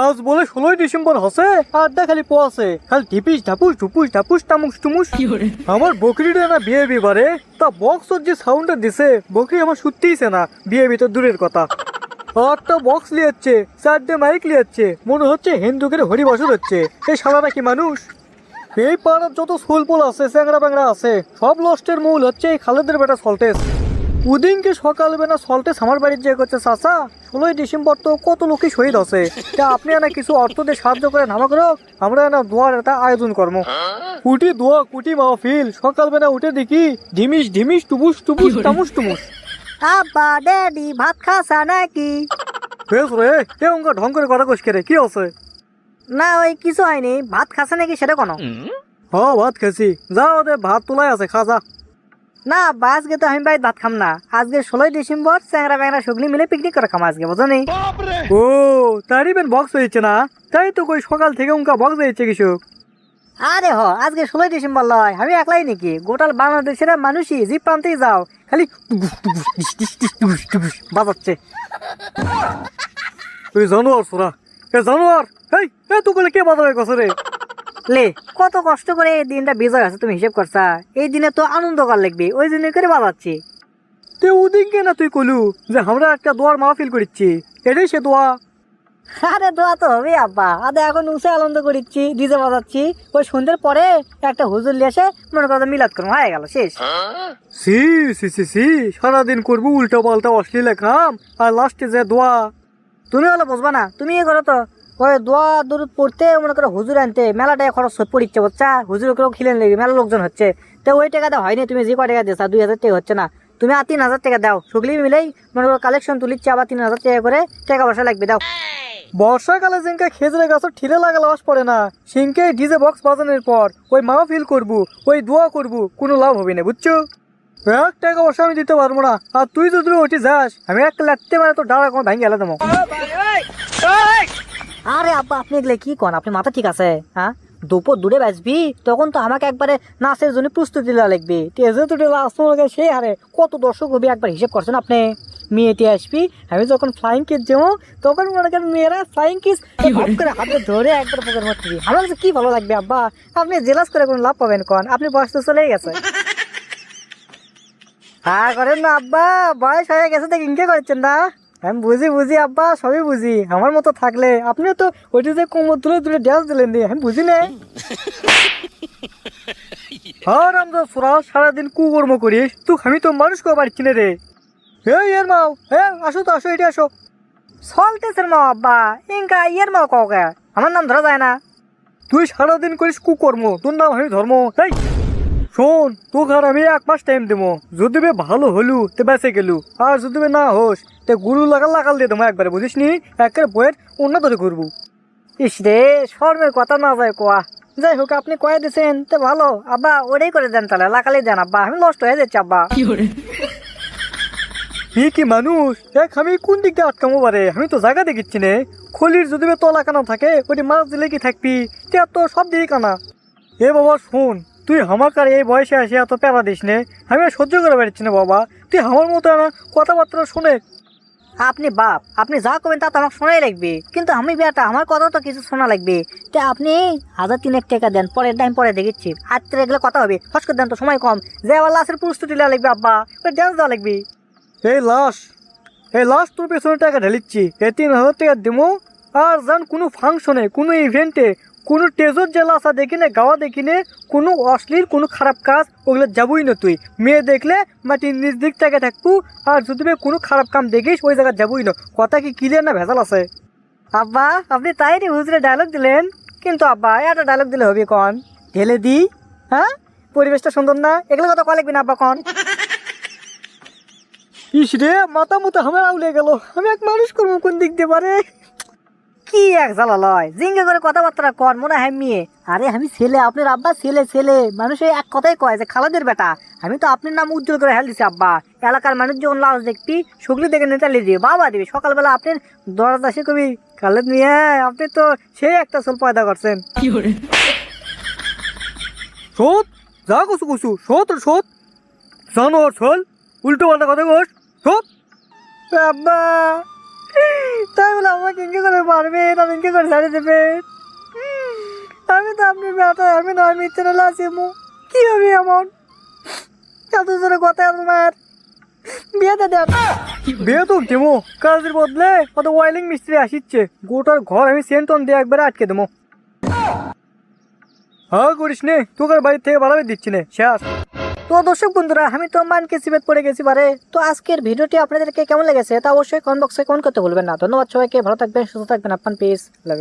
আজ বলে ষোলোই ডিসেম্বর হসে আড্ডা খালি পোয়াছে খালি টিপিস ঢাপুস ঢুপুস ঢাপুস টামুস টুমুস। আমার বকরিটা না বিয়ে বিবারে তা বক্স যে সাউন্ডটা দিছে বকরি আমার সত্যিইছে না বিয়ে ভিতর দূরের কথা। একটা বক্স লিয়াচ্ছে চারটে মাইক লিয়াচ্ছে মনে হচ্ছে হিন্দুকের হরি বসর হচ্ছে। এই সারা নাকি মানুষ? এই পাড়ার যত ফুলপুল আছে স্যাংরা ব্যাংরা আছে সব লস্টের মূল হচ্ছে এই খালেদের বেটা সল্টেস। উদিনকে সকালবেলা সল্টেস আমার বাড়ির যে করছে চাচা ষোলোই ডিসেম্বর তো কত লোকই শহীদ আছে তা আপনি না কিছু অর্থ দিয়ে সাহায্য করেন আমাকে আমরা না দোয়ার একটা আয়োজন কর্ম। কুটি দোয়া কুটি মাহফিল সকালবেলা উঠে দেখি ঢিমিস ঢিমিস টুবুস টুবুস টামুস টুমুস। আব্বা ড্যাডি ভাত খাসা নাকি? বেশ রে এ অঙ্কা ঢং করে কথা কইস রে কি আছে না ওই কিছু হয়নি। ভাত খাসা নাকি সেটা কোনো? হ্যাঁ ভাত খেয়েছি যা ওদের ভাত তোলাই আছে খাজা না আব্বা আজকে তো আমি ভাই ভাত খাম না। আজকে ষোলোই ডিসেম্বর চ্যাংরা ব্যাংরা শুগলি মিলে পিকনিক করে খাম আজকে বুঝো ও তারই বেন বক্স হয়েছে না? তাই তো কই সকাল থেকে উনকা বক্স হয়েছে কিছু আরে হ আজকে ষোলোই ডিসেম্বর লয় আমি একলাই নাকি? গোটাল বাংলাদেশের মানুষই যে প্রান্তেই যাও। খালি বাজাচ্ছে। তুই জানোয়ার সোরা এ জানোয়ার এই এ তো কে বাজারে গেছে রে? লে কত কষ্ট করে এই দিনটা বিজয় আছে তুমি হিসেব করছা? এই দিনে তো আনন্দ কর লাগবে ওই জন্য করে বাজাচ্ছি। তে ওদিনকে না তুই কলু যে আমরা একটা দোয়ার মাহফিল করিচ্ছি? এটাই সে দোয়া। আরে দোয়া তো হবে আব্বা। আদে এখন উঁচে আনন্দ করিচ্ছি ডিজে বাজাচ্ছি। ওই সন্ধ্যের পরে একটা হুজুর এসে মনে করো মিলাদ করব হয়ে গেল শেষ। সি সি সি সি সারাদিন করব উল্টা পাল্টা অশ্লীল কাম আর লাস্টে যে দোয়া। তুমি হলো বুঝবা না তুমি ইয়ে করো তো ওই দোয়া দূর পড়তে মনে করো হুজুর আনতে মেলা টাকা খরচ পড়িচ্ছে বাচ্চা হুজুর কেউ খিলেন লেগে মেলা লোকজন হচ্ছে। তো ওই টাকাটা হয়নি তুমি যে কয় টাকা দিয়েছা দুই হাজার টাকা হচ্ছে না। তুমি আর তিন হাজার টাকা দাও সুগলি মিলেই মনে করো কালেকশন তুলিচ্ছে আবার তিন হাজার টাকা করে টাকা পয়সা লাগবে দাও। বর্ষাকালে যেনকে খেজুরে গাছ ঠিলে লাগা লাশ পড়ে না। সিংকে ডিজে বক্স বাজানোর পর ওই মাহফিল করব ওই দোয়া করব কোনো লাভ হবে না বুঝছ? এক টাকা পয়সা আমি দিতে পারব না আর তুই যদি ওটি যাস আমি এক লাটতে মানে তো ডাড়া কোনো ভাঙে গেলে দেবো। আরে আব্বা আপনি এগুলো কি কন? আপনি মাথা ঠিক আছে হ্যাঁ? দুপুর দূরে বাঁচবি তখন তো আমাকে একবারে নাচের জন্য প্রস্তুতি দেওয়া লাগবে। তেজে তো আসতে সেই হারে কত দর্শক হবে একবার হিসেব করছেন আপনি? মেয়েটি আসবি আমি যখন ফ্লাইং কিস যাব তখন মনে করেন মেয়েরা ফ্লাইং কিস করে হাতে ধরে একবার পকের মধ্যে আমার কাছে কি ভালো লাগবে আব্বা? আপনি জেলাস করে কোনো লাভ পাবেন কন? আপনি বয়স তো চলেই গেছে। হ্যাঁ করেন না আব্বা। বয়স হয়ে গেছে তো ইনকে করছেন না? আমি বুঝি বুঝি আব্বা সবই বুঝি। আমার মতো থাকলে। আপনিও তো ওইটা যে কোমর তুলে তুলে ড্যান্স দিলেন দিয়ে আমি বুঝি না। আর আমরা সোরা সারাদিন কুকর্ম করিস। তুই আমি তো মানুষ কো পারছি না রে। এই এর মাও হ্যাঁ আসো তো আসো এটি আসো। সলতেছেন মা আব্বা ইনকা ইয়ের মা কাউকে। আমার নাম ধরা যায় না। তুই সারাদিন করিস কুকর্ম তোর নাম আমি ধর্ম। এই! শোন তোকে আর আমি এক মাস টাইম দেবো। যদি বে ভালো হলু তে বেঁচে গেলু। আর যদি বে না হোস তে গুরু লাগাল লাগাল দিয়ে দেবো একবারে বুঝিস নি? একের বইয়ের উন্নত করব ইস রে শর্মের কথা না যায় কোয়া। যাই হোক আপনি কয়ে দিছেন তো ভালো। আব্বা ওটাই করে দেন তাহলে লাকালি দেন আব্বা। আমি নষ্ট হয়ে যাচ্ছি আব্বা। ই কি মানুষ? দেখ আমি কোন দিক দিয়ে আটকামো পারে আমি তো জায়গা দেখিচ্ছি নে। খলির যদি বে তলা কানা থাকে ওটি মাছ দিলে কি থাকবি? তে তো সব দিকে কানা। এ বাবা শোন তুই হামাকার এই বয়সে আসে এত প্যারা দিস নে? আমি আর সহ্য করে পারছি না বাবা। তুই আমার মতো না কথাবার্তা শুনে আপনি বাপ আপনি যা করবেন তা তো আমাকে শোনাই লাগবে। কিন্তু আমি বেটা আমার কথা তো কিছু শোনা লাগবে। তো আপনি হাজার তিনেক টাকা দেন পরের টাইম পরে দেখেছি। আত্মীয় এগুলো কথা হবে ফস করে দেন তো সময় কম। যে আবার লাশের প্রস্তুতি লাগবে আব্বা ওই ড্যান্স দেওয়া লাগবে। এই লাশ এই লাশ তোর পেছনে টাকা ঢালিচ্ছি। এই তিন হাজার টাকা দেবো আর যান কোনো ফাংশনে কোনো ইভেন্টে কোনো টেজর যে লাশা দেখি না, গাওয়া দেখি নে, কোনো অশ্লীল, কোনো খারাপ কাজ, ওগুলো যাবই না তুই। মেয়ে দেখলে মাটির নিজ দিক থেকে থাকব, আর যদি কোনো খারাপ কাম দেখিস, ওই জায়গায় যাবই না। কথা কি ক্লিয়ার না ভেজাল আছে? আব্বা, আপনি তাই রে হুজুরে ডায়লগ দিলেন? কিন্তু আব্বা একটা ডায়লগ দিলে হবে কন? ঢেলে দি হ্যাঁ? পরিবেশটা সুন্দর না? এগুলো কথা কয়া লাগবে না আব্বা, কন? ইস রে, মাথা মতো আমার আউলে গেল। আমি এক মানুষ করব কোন দিক দিয়ে পারে? কি এক জ্বালা লয়? জিঙ্গে করে কথাবার্তা কর মনে হয় মেয়ে। আরে আমি ছেলে আপনার আব্বা ছেলে ছেলে। মানুষ এক কথাই কয় যে খালাদের বেটা। আমি তো আপনার নাম উজ্জ্বল করে হেল দিছি আব্বা। এলাকার মানুষ যখন লাশ দেখবি শুকলি দেখে নেতালি দিয়ে বাবা দিবি। সকালবেলা আপনার দরজা আসে কবি খালেদ মিয়া আপনি তো সেই একটা চুল পয়দা করছেন। শোধ যা কুসু কুসু শোধ শোধ জানো চল উল্টো পাল্টা কথা কস শোধ আব্বা। তাই বলে আমাকে ইনকে করে মারবেন আর ইনকে করে ছাড়িয়ে দেবেন আমি তো আপনি বেটা আমি নয়, মিথ্যে নালে আছি মু। কি হবে এমন? এত জোরে কথা তোমার বিয়েতে দেন বিয়ে তো দেবো, কাজের বদলে কত ওয়াইলিং মিস্ত্রি আসিচ্ছে। গোটার ঘর আমি সেন্টন দিয়ে একবারে আটকে দেবো। হ্যাঁ করিস নে, তোকে বাড়ির থেকে বাড়াবে দিচ্ছি নে, শেষ। তো দর্শক বন্ধুরা, আমি তো মানকে সিবেত পড়ে গেছি বারে। তো আজকের ভিডিওটি আপনাদেরকে কেমন লেগেছে তা অবশ্যই কমেন্ট বক্সে কমেন্ট করতে বলবেন না। ধন্যবাদ সবাইকে, ভালো থাকবেন, সুস্থ থাকবেন আপনার পিস লাভ